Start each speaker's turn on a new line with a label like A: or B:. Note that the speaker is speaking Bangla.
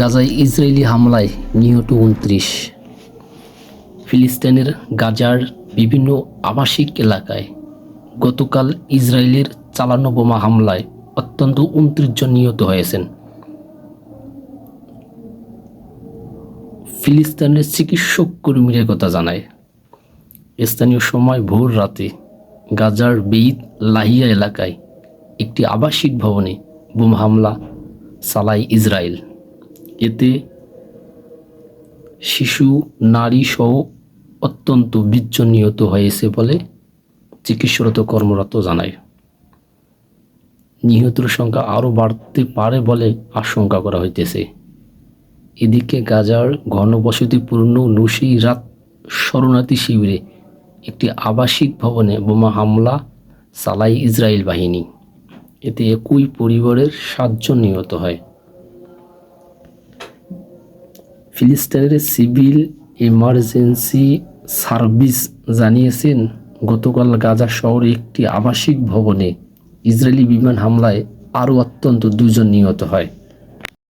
A: গাজায় ইসরায়েলি হামলায় নিহত উনত্রিশ। ফিলিস্তিনের গাজার বিভিন্ন আবাসিক এলাকায় গতকাল ইসরায়েলের চালানো বোমা হামলায় অত্যন্ত উনত্রিশ জন নিহত হয়েছেন। ফিলিস্তিনের চিকিৎসক কর্মীরা কথা জানায়, স্থানীয় সময় ভোর রাতে গাজার বেইত লাহিয়া এলাকায় একটি আবাসিক ভবনে বোমা হামলা চালায় ইসরায়েল। এতে শিশু, নারী সহ অত্যন্ত বিজ্জ নিহত হয়েছে বলে চিকিৎসরত কর্মরত জানায়। নিহতের সংখ্যা আরও বাড়তে পারে বলে আশঙ্কা করা হইতেছে। এদিকে গাজার ঘনবসতিপূর্ণ নুসিরাত শরণার্থী শিবিরে একটি আবাসিক ভবনে বোমা হামলা চালায় ইসরায়েল বাহিনী। এতে একই পরিবারের সাতজন নিহত হয়। ফিলিস্তিনের সিভিল ইমার্জেন্সি সার্ভিস জানিয়েছেন, গতকাল গাজা শহরে একটি আবাসিক ভবনে ইসরায়েলি বিমান হামলায় আরও অত্যন্ত দুজন নিহত হয়।